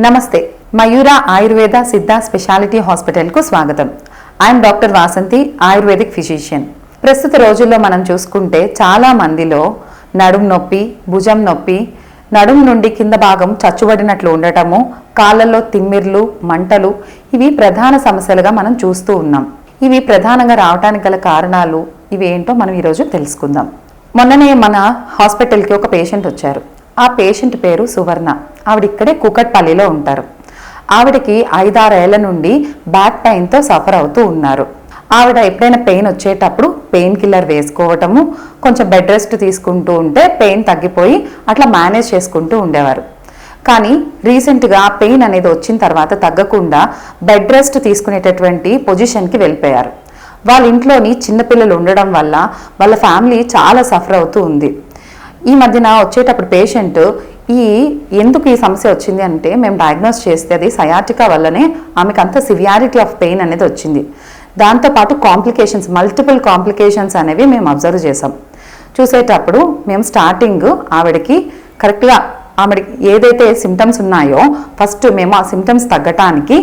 నమస్తే. మయూర ఆయుర్వేద సిద్ధ స్పెషాలిటీ హాస్పిటల్కు స్వాగతం. I'm doctor Vasanthi ayurvedic physician. ప్రస్తుత రోజుల్లో మనం చూసుకుంటే చాలా మందిలో నడుం నొప్పి భుజం నొప్పి నడుం నుండి కింద భాగం చచ్చుబడినట్లు ఉండటము కాళ్ళల్లో తిమ్మిర్లు మంటలు ఇవి ప్రధాన సమస్యలుగా మనం చూస్తూ ఉన్నాం. ఇవి ప్రధానంగా రావడానికి గల కారణాలు ఇవి ఏంటో మనం ఈరోజు తెలుసుకుందాం. మొన్ననే మన హాస్పిటల్కి ఒక పేషెంట్ వచ్చారు. ఆ పేషెంట్ పేరు సువర్ణ. ఆవిడ ఇక్కడే కుకట్పల్లిలో ఉంటారు. ఆవిడకి ఐదారేళ్ళ నుండి బ్యాక్ పెయిన్తో సఫర్ అవుతూ ఉన్నారు. ఆవిడ ఎప్పుడైనా పెయిన్ వచ్చేటప్పుడు పెయిన్ కిల్లర్ వేసుకోవటము కొంచెం బెడ్ రెస్ట్ తీసుకుంటూ ఉంటే పెయిన్ తగ్గిపోయి అట్లా మేనేజ్ చేసుకుంటూ ఉండేవారు. కానీ రీసెంట్గా పెయిన్ అనేది వచ్చిన తర్వాత తగ్గకుండా బెడ్ రెస్ట్ తీసుకునేటటువంటి పొజిషన్కి వెళ్ళిపోయారు. వాళ్ళ ఇంట్లోని చిన్నపిల్లలు ఉండడం వల్ల వాళ్ళ ఫ్యామిలీ చాలా సఫర్ అవుతూ ఉంది. ఈ మధ్యన వచ్చేటప్పుడు పేషెంట్ ఈ ఎందుకు ఈ సమస్య వచ్చింది అంటే మేము డయాగ్నోస్ చేస్తే అది సయాటికా వల్లనే ఆమెకు అంత సివియారిటీ ఆఫ్ పెయిన్ అనేది వచ్చింది. దాంతోపాటు కాంప్లికేషన్స్ మల్టిపుల్ కాంప్లికేషన్స్ అనేవి మేము అబ్జర్వ్ చేసాం చూసేటప్పుడు మేము స్టార్టింగ్ ఆవిడకి కరెక్ట్గా ఆవిడకి ఏదైతే సిమ్టమ్స్ ఉన్నాయో ఫస్ట్ మేము ఆ సిమ్టమ్స్ తగ్గటానికి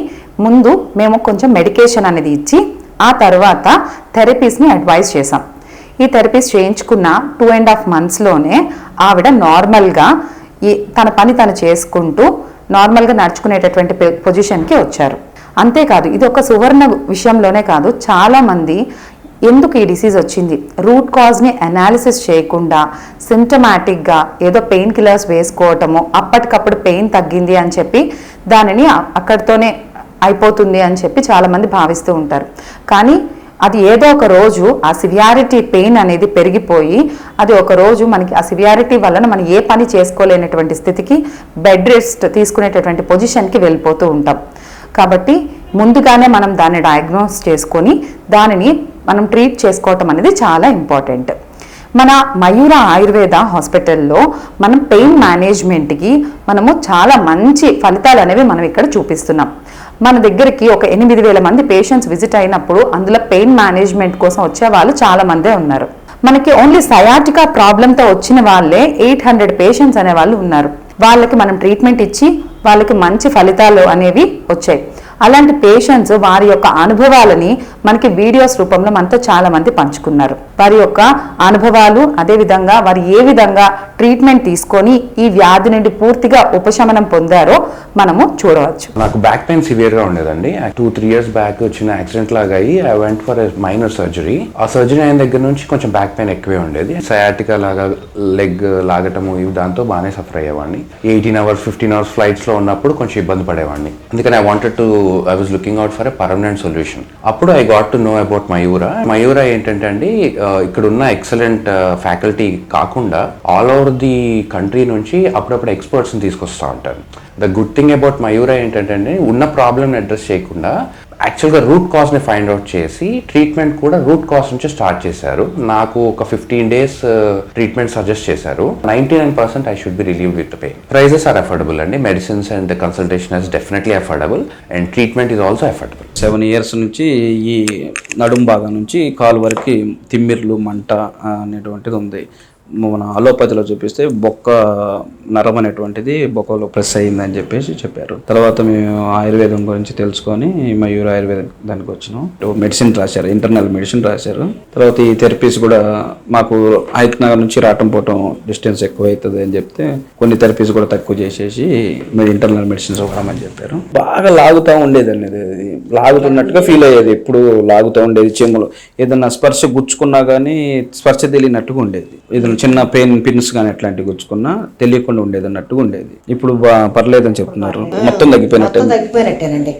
ముందు మేము కొంచెం మెడికేషన్ అనేది ఇచ్చి ఆ తర్వాత థెరపీస్ని అడ్వైస్ చేసాం ఈ థెరపీస్ చేయించుకున్న టూ అండ్ హాఫ్ మంత్స్లోనే ఆవిడ నార్మల్గా ఈ తన పని తను చేసుకుంటూ నార్మల్గా నడుచుకునేటటువంటి పొజిషన్కి వచ్చారు. అంతేకాదు ఇది ఒక సువర్ణ విషయంలోనే కాదు చాలామంది ఎందుకు ఈ డిసీజ్ వచ్చింది? రూట్ కాజ్ని అనాలిసిస్ చేయకుండా సిమ్టమాటిక్గా ఏదో పెయిన్ కిల్లర్స్ వేసుకోవటము అప్పటికప్పుడు పెయిన్ తగ్గింది అని చెప్పి దానిని అక్కడితోనే అయిపోతుంది అని చెప్పి చాలామంది భావిస్తూ ఉంటారు. కానీ అది ఏదో ఒక రోజు ఆ సివియారిటీ పెయిన్ అనేది పెరిగిపోయి అది ఒక రోజు మనకి ఆ సివియారిటీ వలన మనం ఏ పని చేసుకోలేనటువంటి స్థితికి బెడ్ రెస్ట్ తీసుకునేటటువంటి పొజిషన్కి వెళ్ళిపోతూ ఉంటాం. కాబట్టి ముందుగానే మనం దాన్ని డయాగ్నోస్ చేసుకొని దానిని మనం ట్రీట్ చేసుకోవటం అనేది చాలా ఇంపార్టెంట్. మన మయూర ఆయుర్వేద హాస్పిటల్లో మనం పెయిన్ మేనేజ్మెంట్కి మనము చాలా మంచి ఫలితాలు అనేవి మనం ఇక్కడ చూపిస్తున్నాం. మన దగ్గరికి ఒక ఎనిమిది వేల మంది పేషెంట్స్ విజిట్ అయినప్పుడు అందులో పెయిన్ మేనేజ్మెంట్ కోసం వచ్చే వాళ్ళు చాలా మందే ఉన్నారు. మనకి ఓన్లీ సయాటికా ప్రాబ్లంతో వచ్చిన వాళ్ళే ఎయిట్ హండ్రెడ్ పేషెంట్స్ అనే వాళ్ళు ఉన్నారు. వాళ్ళకి మనం ట్రీట్మెంట్ ఇచ్చి వాళ్ళకి మంచి ఫలితాలు అనేవి వచ్చాయి. అలాంటి పేషెంట్స్ వారి యొక్క అనుభవాలని మనకి వీడియోస్ రూపంలో మనతో చాలా మంది పంచుకున్నారు. వారి యొక్క అనుభవాలు అదేవిధంగా వారు ఏ విధంగా ట్రీట్మెంట్ తీసుకొని ఈ వ్యాధి నుండి పూర్తిగా ఉపశమనం పొందారో మనము చూడవచ్చు. నాకు బ్యాక్ పెయిన్ సివియర్గా ఉండేదండి. టూ త్రీ ఇయర్స్ బ్యాక్ వచ్చిన యాక్సిడెంట్ లాగా అయ్యి I went for minor surgery ఆ సర్జరీ అయిన దగ్గర నుంచి కొంచెం బ్యాక్ పెయిన్ ఎక్కువే ఉండేది. సయాటికా లాగా లెగ్ లాగటము ఇవి దాంతో బాగానే సఫర్ అయ్యేవాడిని. ఎయిటీన్ అవర్స్ ఫిఫ్టీన్ అవర్స్ ఫ్లైట్స్లో ఉన్నప్పుడు కొంచెం ఇబ్బంది పడేవాడిని. అందుకని I wanted to I was looking out for a permanent solution అప్పుడు I got to know about Mayura Mayura ఏంటంటే అండి ఇక్కడున్న ఇక్కడ ఉన్న ఎక్సలెంట్ ఫ్యాకల్టీ కాకుండా ఆల్ ఓవర్ ది కంట్రీ నుంచి అప్పుడప్పుడు ఎక్స్పర్ట్స్ తీసుకొస్తూ ఉంటారు. The good thing about Mayura ఏంటంటే ఉన్న ప్రాబ్లమ్ని అడ్రస్ చేయకుండా యాక్చువల్గా రూట్ కాజ్ని ఫైండ్ అవుట్ చేసి ట్రీట్మెంట్ కూడా రూట్ కాజ్ నుంచి స్టార్ట్ చేశారు. నాకు ఒక ఫిఫ్టీన్ డేస్ ట్రీట్మెంట్ సజెస్ట్ చేశారు. Ninety nine percent I should be relieve with pain. Prices are affordable అండి. Medicines and consultation is definitely affordable. And treatment is also affordable. Seven years నుంచి ఈ నడుం భాగం నుంచి కాలు వరకు తిమ్మిర్లు మంట అనేటువంటిది ఉంది. మన అలోపతిలో చూపిస్తే బొక్క నరం అనేటువంటిది బొక్కలో ప్రెస్ అయ్యిందని చెప్పేసి చెప్పారు. తర్వాత మేము ఆయుర్వేదం గురించి తెలుసుకొని మయూర్ ఆయుర్వేదం దానికి వచ్చినాం మెడిసిన్ రాశారు ఇంటర్నల్ మెడిసిన్ రాశారు. తర్వాత ఈ థెరపీస్ కూడా మాకు హైత్ నగర్ నుంచి రావటం పోవటం డిస్టెన్స్ ఎక్కువ అవుతుంది అని చెప్తే కొన్ని థెరపీస్ కూడా తక్కువ చేసేసి మీరు ఇంటర్నల్ మెడిసిన్స్ వాడమని చెప్పారు. బాగా లాగుతూ ఉండేదండి అది లాగుతున్నట్టుగా ఫీల్ అయ్యేది. ఎప్పుడు లాగుతూ ఉండేది చెమ్ములు ఏదన్నా స్పర్శ గుచ్చుకున్నా కానీ స్పర్శ తెలియనట్టుగా ఉండేది. ఏదైనా చిన్న పెయిన్ పిన్స్ కానీ అట్లాంటివి గుచ్చుకున్నా తెలియకుండా ఉండేది అన్నట్టుగా ఉండేది. ఇప్పుడు పర్లేదని చెప్తున్నారు. మొత్తం తగ్గిపోయినట్టు. మొత్తం తగ్గిపోయినట్టేనండి.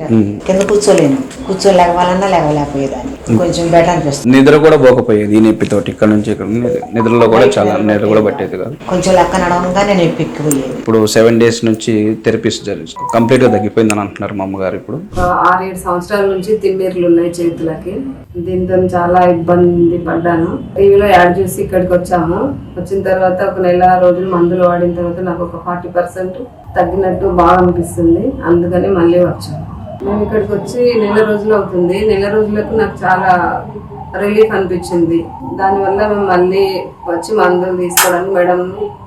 కింద కూర్చోలేను. కూర్చొని లేవాలన్నా లేవలేకపోయేదాన్ని కొంచెం బెటర్ అనిపిస్తుంది. నిద్ర కూడా పోకపోయేది ఈ నొప్పితోటి ఇక్కడ నుంచి ఇక్కడ నిద్ర- నిద్రలో కూడా చాలా నిద్ర కూడా పట్టేది కాదు. కొంచెం లెక్క నడవంగానే నేను ఎక్కిపోయేది ఇప్పుడు సెవెన్ డేస్ నుంచి థెరపీస్ జరిగి కంప్లీట్గా తగ్గిపోయిందని అంటున్నారు మా అమ్మగారు ఇప్పుడు. ఆరేడు సంవత్సరాల నుంచి తిమ్మిర్లు ఉన్నాయి చేతులకి. దీంతో చాలా ఇబ్బంది పడ్డాను. టీవీలో యాడ్ చూసి ఇక్కడికి వచ్చాము. వచ్చిన తర్వాత ఒక నెల రోజులు మందులు వాడిన తర్వాత నాకు ఒక ఫార్టీ పర్సెంట్ తగ్గినట్టు బాగా అనిపిస్తుంది. అందుకని మళ్ళీ వచ్చాను. మేము ఇక్కడికి వచ్చి నెల రోజులు అవుతుంది. నెల రోజులకు నాకు చాలా రిలీఫ్ అనిపించింది. దానివల్ల మేము మళ్ళీ వచ్చి మందులు తీసుకోవడానికి మేడం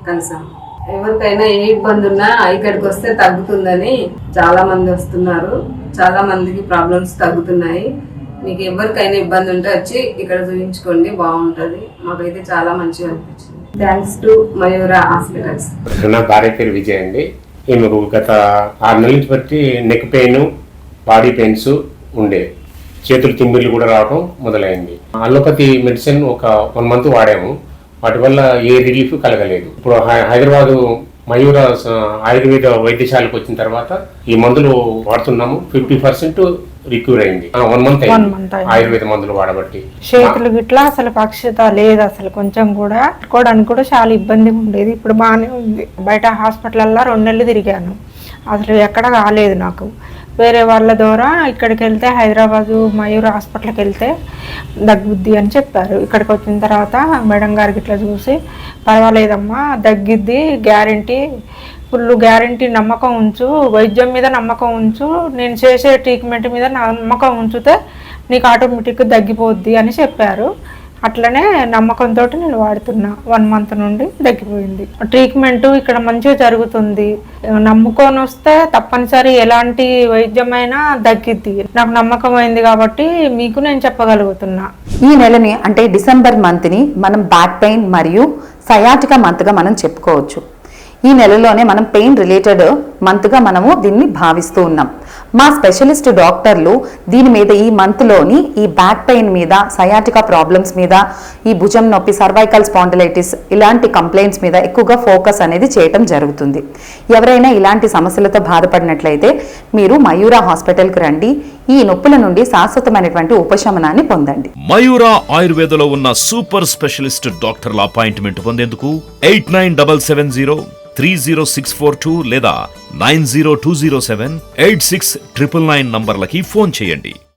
కలిసాము. ఎవరికైనా ఏ ఇబ్బంది ఉన్నా ఇక్కడికి వస్తే తగ్గుతుందని చాలా మంది వస్తున్నారు. చాలా మందికి ప్రాబ్లమ్స్ తగ్గుతున్నాయి. మీకు ఎవరికైనా ఇబ్బంది ఉంటే వచ్చి ఇక్కడ చూపించుకోండి బాగుంటది. మాకైతే చాలా మంచిగా అనిపించింది. Thanks to Mayura hospitals. నా భార్య పేరు విజయ్ అండి. ఈమెకు గత ఆరు నెలల నుంచి బట్టి నెక్ పెయిన్ బాడీ పెయిన్స్ ఉండే. చేతులు తిమ్మిర్లు కూడా రావడం మొదలైంది. అలోపతి మెడిసిన్ ఒక వన్ మంత్ వాడాము. వాటి వల్ల ఏ రిలీఫ్ కలగలేదు. ఇప్పుడు హై- హైదరాబాదు మయూర స- ఆయుర్వేద వైద్యశాలకు వచ్చిన తర్వాత ఈ మందులు వాడుతున్నాము. ఫిఫ్టీ పర్సెంట్ రిక్యూర్ అయింది. One month. ఆయుర్వేద మందులు వాడబట్టి. చేతులు గిట్లా అసలు పక్షత లేదు అసలు కొంచెం కూడా కట్టుకోవడానికి కూడా చాలా ఇబ్బందిగా ఉండేది. ఇప్పుడు బాగానే ఉంది. బయట హాస్పిటల్లో రెండు నెలలు తిరిగాను. అసలు ఎక్కడ కాలేదు నాకు. వేరే వాళ్ళ ద్వారా ఇక్కడికి వెళ్తే హైదరాబాదు మయూర్ హాస్పిటల్కి వెళ్తే దగ్గుద్ది అని చెప్పారు. ఇక్కడికి వచ్చిన తర్వాత మేడం గారికి ఇట్లా చూసి పర్వాలేదమ్మా దగ్గిద్ది గ్యారంటీ ఫుల్ గ్యారంటీ నమ్మకం ఉంచు వైద్యం మీద నమ్మకం ఉంచు నేను చేసే ట్రీట్మెంట్ మీద నమ్మకం ఉంచితే నీకు ఆటోమేటిక్గా తగ్గిపోద్ది అని చెప్పారు. అట్లనే నమ్మకంతో నేను వాడుతున్నా. వన్ మంత్ నుండి తగ్గిపోయింది. ట్రీట్మెంట్ ఇక్కడ మంచిగా జరుగుతుంది. నమ్ముకొని వస్తే తప్పనిసరి ఎలాంటి వైద్యమైనా తగ్గిద్ది. నాకు నమ్మకం అయింది కాబట్టి మీకు నేను చెప్పగలుగుతున్నా. ఈ నెలని అంటే డిసెంబర్ మంత్ని మనం బ్యాక్ పెయిన్ మరియు సయాటిక మంత్గా మనం చెప్పుకోవచ్చు. ఈ నెలలోనే మనం పెయిన్ రిలేటెడ్ మంత్గా మనము దీన్ని భావిస్తూ ఉన్నాం. మా స్పెషలిస్ట్ డాక్టర్లు దీని మీద ఈ మంత్లోని ఈ బ్యాక్ పెయిన్ మీద సయాటికా ప్రాబ్లమ్స్ మీద ఈ భుజం నొప్పి సర్వైకల్ స్పాండిలైటిస్ ఇలాంటి కంప్లైంట్స్ మీద ఎక్కువగా ఫోకస్ అనేది చేయటం జరుగుతుంది. ఎవరైనా ఇలాంటి సమస్యలతో బాధపడినట్లయితే మీరు మయూరా హాస్పిటల్కి రండి. ఈ నొప్పుల నుండి శాశ్వతమైనటువంటి ఉపశమనాన్ని పొందండి. మయూరా ఆయుర్వేదలో ఉన్న సూపర్ స్పెషలిస్ట్ డాక్టర్ల అపాయింట్మెంట్ పొందేందుకు eight nine double seven zero three zero six four two లేదా nine zero two zero seven eight six triple nine నంబర్లకి phone చేయండి.